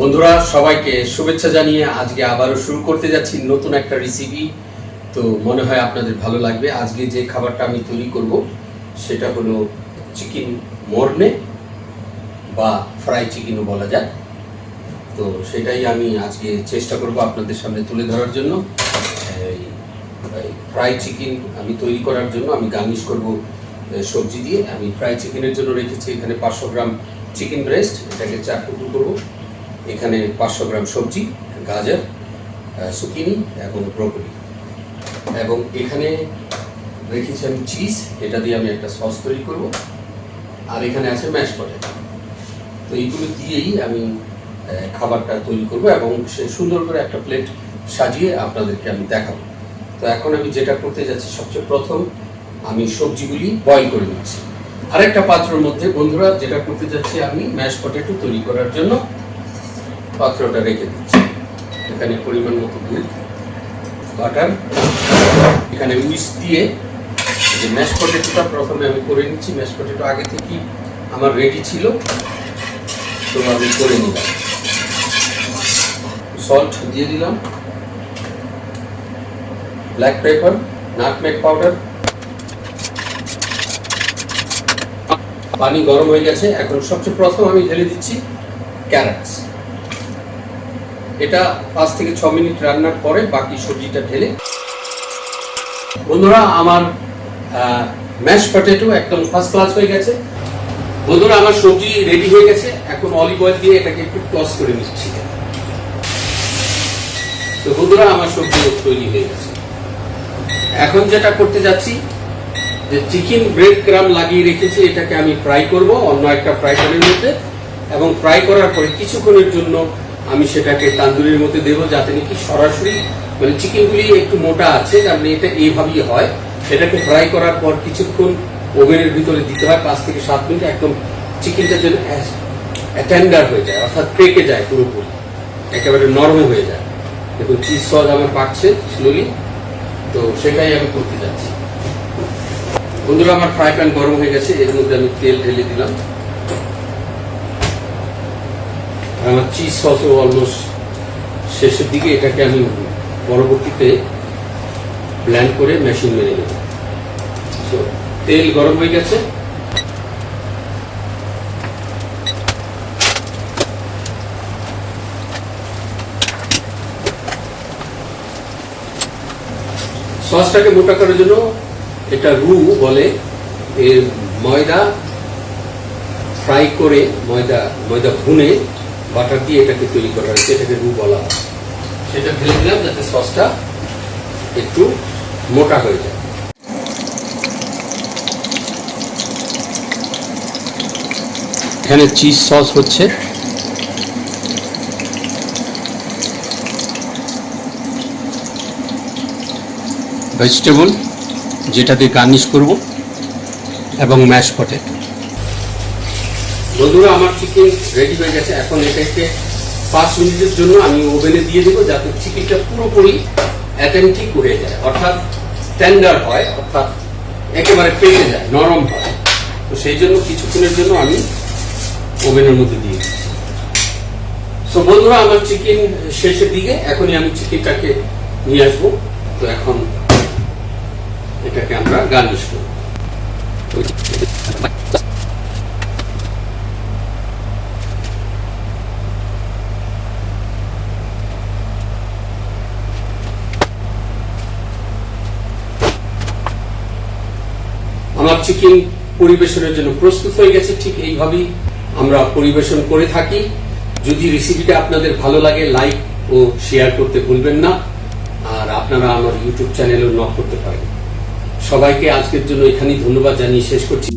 বন্ধুরা, সবাইকে শুভেচ্ছা জানিয়ে আজকে আবারও শুরু করতে যাচ্ছি নতুন একটা রেসিপি তো মনে হয় আপনাদের ভালো লাগবে। আজকে যে খাবারটা আমি তৈরি করব, সেটা হলো চিকেন মর্নে বা ফ্রাই চিকেনও বলা যায়। তো সেটাই আমি আজকে চেষ্টা করব আপনাদের সামনে তুলে ধরার জন্য। ফ্রাই চিকেন আমি তৈরি করার জন্য আমি গার্নিশ করব সবজি দিয়ে। আমি ফ্রাই চিকেনের জন্য রেখেছি এখানে পাঁচশো গ্রাম চিকেন ব্রেস্ট এটাকে চার টুকরো করব। এখানে পাঁচশো গ্রাম সবজি, গাজর সুকিনি এবং ব্রোকলি এবং এখানে রেখেছি আমি চিজ এটা দিয়ে আমি একটা সস তৈরি করব। আর এখানে আছে ম্যাশ পটেটো তো এইগুলো দিয়েই আমি খাবারটা তৈরি করব এবং সে সুন্দর করে একটা প্লেট সাজিয়ে আপনাদেরকে আমি দেখাবো। তো এখন আমি যেটা করতে যাচ্ছি, সবচেয়ে প্রথম আমি সবজিগুলি বয়ল করে নিচ্ছি। আরেকটা পাত্রের মধ্যে বন্ধুরা, যেটা করতে যাচ্ছি আমি ম্যাশ পটেটো তৈরি করার জন্য। পাত্রটা রেখে দিচ্ছি। এখানে পরিমাণ মতো দুধ, বাটার, এখানে উইস দিয়ে যে ম্যাশ পটেটোটা প্রথমে আমি করে নিচ্ছি। ম্যাশ পটেটো আগে থেকেই আমার রেডি ছিল, তো আমি করে নিলাম। সল্ট দিয়ে দিলাম। ব্ল্যাক পেপার নাটমেক পাউডার পানি গরম হয়ে গেছে। এখন সবচেয়ে প্রথম আমি ঢেলে দিচ্ছি ক্যারেটস এটা পাঁচ থেকে ছ মিনিট রান্নার পরে বাকি সবজিটা ঢেলে। বন্ধুরা, আমার ম্যাশ পটেটো একদম ফার্স্ট ক্লাস হয়ে গেছে। বন্ধুরা, আমার সবজি রেডি হয়ে গেছে। এখন অলিভ অয়েল দিয়ে এটাকে একটু টস করে নিচ্ছি। তো বন্ধুরা, আমার সবজি তৈরি হয়ে গেছে। এখন যেটা করতে যাচ্ছি, যে চিকেন ব্রেড ক্রাম লাগিয়ে রেখেছি। এটাকে আমি ফ্রাই করব অন্য একটা ফ্রাই প্যানের মধ্যে। এবং ফ্রাই করার পরে কিছুক্ষণের জন্য আমি সেটাকে তান্দুরির মধ্যে দেবো যাতে নাকি সরাসরি মানে চিকেনগুলি একটু মোটা আছে কারণ এটা এইভাবেই হয়। সেটাকে ফ্রাই করার পর কিছুক্ষণ ওভেনের ভিতরে দিতে হয়, পাঁচ থেকে সাত মিনিট একদম চিকেনটা যেন টেন্ডার হয়ে যায়, অর্থাৎ পেকে যায় পুরোপুরি। একেবারে নরম হয়ে যায়। দেখুন চিজ সস আমার পাকছে স্লোলি তো সেটাই আমি করতে যাচ্ছি। বন্ধুরা, আমার ফ্রাই প্যান গরম হয়ে গেছে, এর মধ্যে আমি তেল ঢেলে দিলাম আর আমার চিজ সসও অলমোস্ট শেষের দিকে এটাকে আমি পরবর্তীতে ব্ল্যান্ড করে মেশিন মেরে নেব। তেল গরম হয়ে গেছে। সসটাকে মোটা করার জন্য এটা রু বলে, এর ময়দা ফ্রাই করে, ময়দা ময়দা ভুনে বাটার দিয়ে এটাকে তৈরি করা হয়েছে, এটাকে রু বলা হয়। সেটা ঢেলে দিলাম যাতে সসটা একটু মোটা হয়ে যায়। এখানে চিজ সস হচ্ছে। ভেজিটেবল যেটা দিয়ে গার্নিশ করব, এবং ম্যাশ পটেটো বন্ধুরা, আমার চিকেন রেডি হয়ে গেছে। এখন এটাকে পাঁচ মিনিটের জন্য আমি ওভেনে দিয়ে দেবো যাতে চিকেনটা পুরোপুরি অ্যাথেন্টিক হয়ে যায়। অর্থাৎ টেন্ডার হয়, অর্থাৎ একেবারে পেকে যায়, নরম হয়। তো সেই জন্য কিছুক্ষণের জন্য আমি ওভেনের মধ্যে দিয়ে দিচ্ছি। সো বন্ধুরা, আমার চিকেন শেষের দিকে, এখনই আমি চিকেনটাকে নিয়ে আসব। তো এখন এটাকে আমরা গার্নিশ করব। আমার চিকেন পরিবেশনের জন্য প্রস্তুত হয়ে গেছে, ঠিক এইভাবেই আমরা পরিবেশন করে থাকি। যদি রেসিপিটা আপনাদের ভালো লাগে লাইক ও শেয়ার করতে ভুলবেন না, আর আপনারা আমার ইউটিউব চ্যানেলও নক করতে পারেন। সবাইকে আজকের জন্য এখানেই ধন্যবাদ জানিয়ে শেষ করছি।